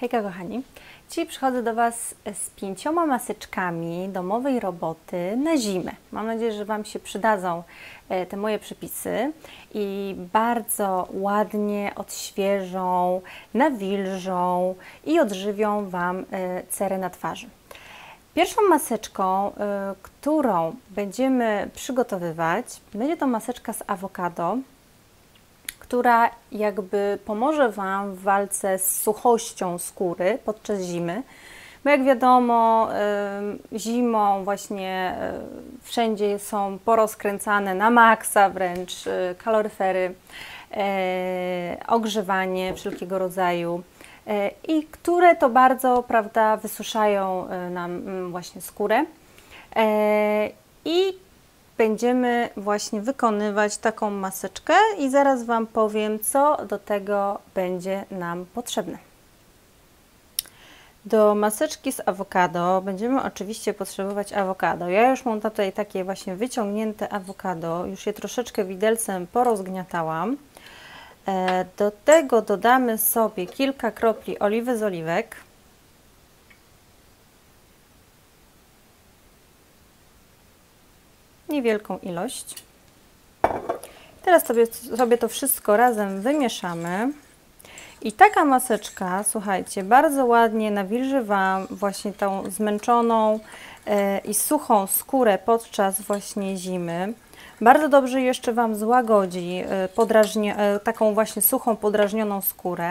Hejka kochani, dzisiaj przychodzę do Was z pięcioma maseczkami domowej roboty na zimę. Mam nadzieję, że Wam się przydadzą e, te moje przepisy i bardzo ładnie odświeżą, nawilżą i odżywią Wam e, cerę na twarzy. Pierwszą maseczką, e, którą będziemy przygotowywać, będzie to maseczka z awokado która jakby pomoże Wam w walce z suchością skóry podczas zimy. Bo jak wiadomo, zimą właśnie wszędzie są porozkręcane na maksa wręcz y, kaloryfery, e, ogrzewanie wszelkiego rodzaju e, i które to bardzo, prawda, wysuszają e, nam właśnie skórę. I będziemy właśnie wykonywać taką maseczkę i zaraz Wam powiem, co do tego będzie nam potrzebne. Do maseczki z awokado będziemy oczywiście potrzebować awokado. Ja już mam tutaj takie właśnie wyciągnięte awokado, już je troszeczkę widelcem porozgniatałam. E, do tego dodamy sobie kilka kropli oliwy z oliwek. Niewielką ilość. Teraz sobie, sobie to wszystko razem wymieszamy. I taka maseczka, słuchajcie, bardzo ładnie nawilży Wam właśnie tą zmęczoną e, i suchą skórę podczas właśnie zimy. Bardzo dobrze jeszcze Wam złagodzi e, e, taką właśnie suchą, podrażnioną skórę.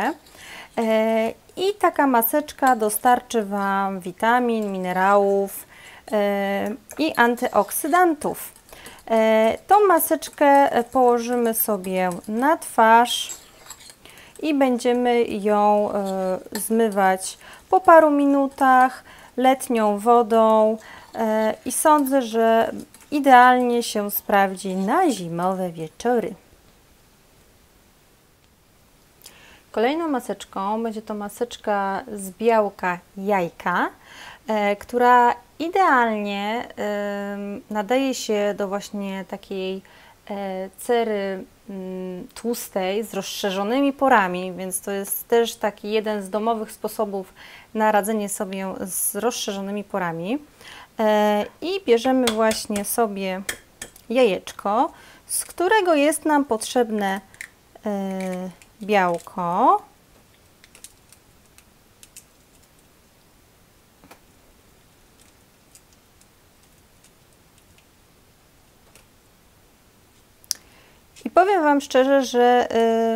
I taka maseczka dostarczy Wam witamin, minerałów, i antyoksydantów. E, tą maseczkę położymy sobie na twarz i będziemy ją e, zmywać po paru minutach letnią wodą e, i sądzę, że idealnie się sprawdzi na zimowe wieczory. Kolejną maseczką będzie to maseczka z białka jajka, która Idealnie nadaje się do właśnie takiej e, cery mm, tłustej z rozszerzonymi porami, więc to jest też taki jeden z domowych sposobów na radzenie sobie z rozszerzonymi porami. E, I bierzemy właśnie sobie jajeczko, z którego jest nam potrzebne e, białko. I powiem Wam szczerze, że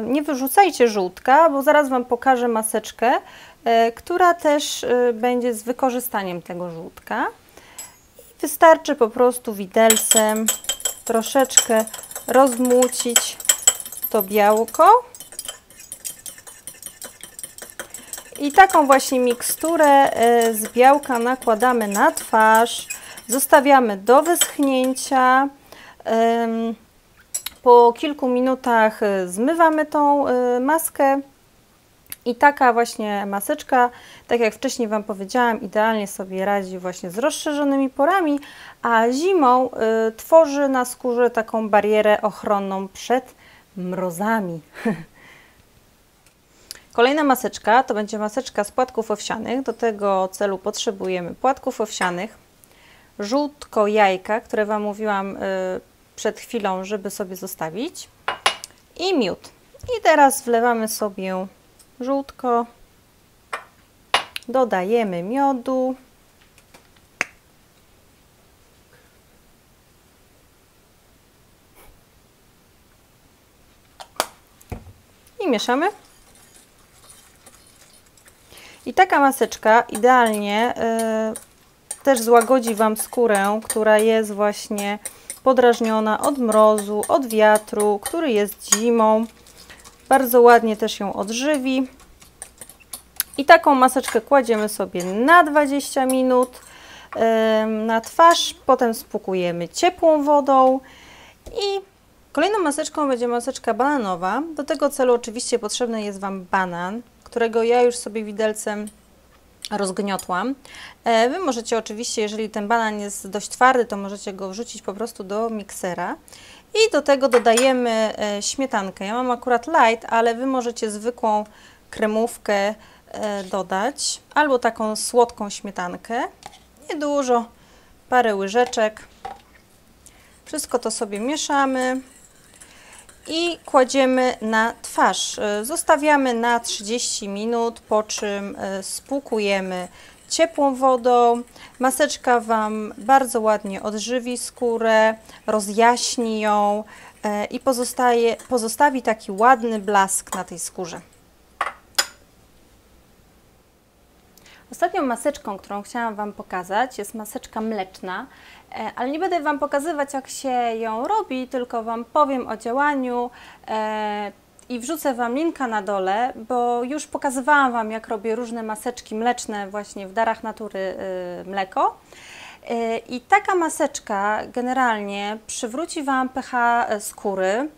y, nie wyrzucajcie żółtka, bo zaraz Wam pokażę maseczkę, y, która też y, będzie z wykorzystaniem tego żółtka. Wystarczy po prostu widelcem troszeczkę rozmucić to białko. I taką właśnie miksturę z białka nakładamy na twarz, zostawiamy do wyschnięcia. Po kilku minutach y, zmywamy tą y, maskę i taka właśnie maseczka, tak jak wcześniej Wam powiedziałam, idealnie sobie radzi właśnie z rozszerzonymi porami, a zimą y, tworzy na skórze taką barierę ochronną przed mrozami. Kolejna maseczka to będzie maseczka z płatków owsianych. Do tego celu potrzebujemy płatków owsianych, żółtko jajka, które Wam mówiłam przed chwilą, żeby sobie zostawić i miód. I teraz wlewamy sobie żółtko, dodajemy miodu. I mieszamy. I taka maseczka idealnie y, też złagodzi Wam skórę, która jest właśnie podrażniona od mrozu, od wiatru, który jest zimą. Bardzo ładnie też ją odżywi. I taką maseczkę kładziemy sobie na 20 minut na twarz, potem spłukujemy ciepłą wodą i kolejną maseczką będzie maseczka bananowa. Do tego celu oczywiście potrzebny jest Wam banan, którego ja już sobie widelcem rozgniotłam. E, wy możecie oczywiście, jeżeli ten banan jest dość twardy, to możecie go wrzucić po prostu do miksera. I do tego dodajemy e, śmietankę. Ja mam akurat light, ale Wy możecie zwykłą kremówkę e, dodać albo taką słodką śmietankę, niedużo, parę łyżeczek. Wszystko to sobie mieszamy i kładziemy na twarz. E, zostawiamy na 30 minut, po czym e, spłukujemy ciepłą wodą. Maseczka Wam bardzo ładnie odżywi skórę, rozjaśni ją e, i pozostaje, pozostawi taki ładny blask na tej skórze. Ostatnią maseczką, którą chciałam Wam pokazać, jest maseczka mleczna, ale nie będę Wam pokazywać, jak się ją robi, tylko Wam powiem o działaniu e, i wrzucę Wam linka na dole, bo już pokazywałam Wam, jak robię różne maseczki mleczne właśnie w Darach Natury y, Mleko. I taka maseczka generalnie przywróci Wam pH skóry,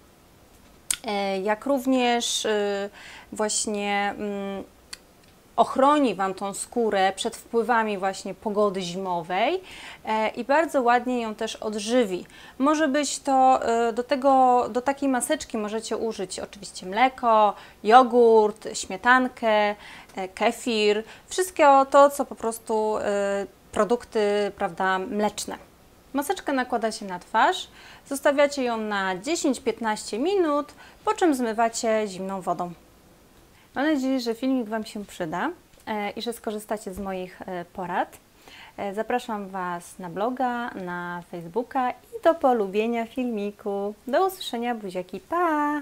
jak również właśnie mm, ochroni Wam tą skórę przed wpływami właśnie pogody zimowej e, i bardzo ładnie ją też odżywi. Może być to e, do, tego, do takiej maseczki możecie użyć oczywiście mleko, jogurt, śmietankę, e, kefir, wszystko to, co po prostu produkty prawda, mleczne. Maseczkę nakłada się na twarz, zostawiacie ją na 10-15 minut, po czym zmywacie zimną wodą. Mam nadzieję, że filmik Wam się przyda e, i że skorzystacie z moich e, porad. E, zapraszam Was na bloga, na Facebooka i do polubienia filmiku. Do usłyszenia, buziaki, pa!